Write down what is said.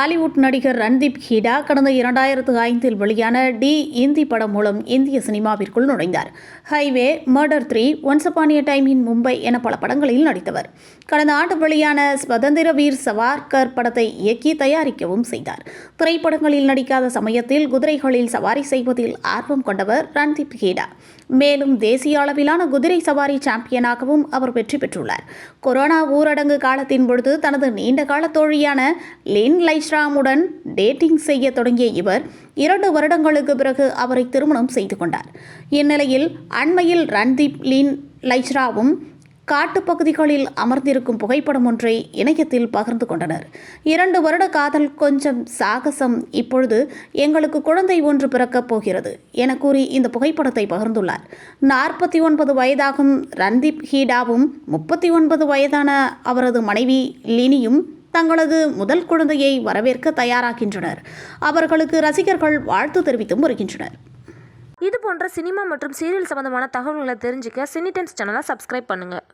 பாலிவுட் நடிகர் ரன்தீப் ஹீடா கடந்த இரண்டாயிரத்து ஐந்தில் வெளியான டி இந்தி படம் மூலம் இந்திய சினிமாவிற்குள் நுழைந்தார். Highway murder three once upon a time in Mumbai என பல படங்களில் நடித்தவர். கடந்த ஆண்டு வெளியான சுதந்திர வீர் சவார்கர் படத்தை இயக்கி தயாரிக்கவும் செய்தார். திரைப்படங்களில் நடிக்காத சமயத்தில் குதிரைகளில் சவாரி செய்வதில் ஆர்வம் கொண்டவர் ரன்தீப் ஹீடா. மேலும் தேசிய அளவிலான குதிரை சவாரி சாம்பியனாகவும் அவர் வெற்றி பெற்றுள்ளார். கொரோனா ஊரடங்கு காலத்தின் பொழுது தனது நீண்ட கால தோழியான லின் லைஸ்ராமுடன் டேட்டிங் செய்ய தொடங்கிய இவர் இரண்டு வருடங்களுக்கு பிறகு அவரை திருமணம் செய்து கொண்டார். இந்நிலையில் அண்மையில் ரன்தீப் லீன் லைஸ்ராவும் காட்டுப்பகுதிகளில் அமர்ந்திருக்கும் புகைப்படம் ஒன்றை இணையத்தில் பகிர்ந்து கொண்டனர். இரண்டு வருட காதல் கொஞ்சம் சாகசம் இப்பொழுது எங்களுக்கு குழந்தை ஒன்று பிறக்கப் போகிறது என கூறி இந்த புகைப்படத்தை பகிர்ந்துள்ளார். நாற்பத்தி ஒன்பது வயதாகும் ரன்தீப் ஹீடாவும் முப்பத்தி ஒன்பது வயதான அவரது மனைவி லினியும் தங்களது முதல் குழந்தையை வரவேற்க தயாராகின்றனர். அவர்களுக்கு ரசிகர்கள் வாழ்த்து தெரிவித்தும் வருகின்றனர். இது போன்ற சினிமா மற்றும் சீரியல் சம்பந்தமான தகவல்களை தெரிஞ்சுக்க சினிடென்ஸ் சேனலை சப்ஸ்கிரைப் பண்ணுங்கள்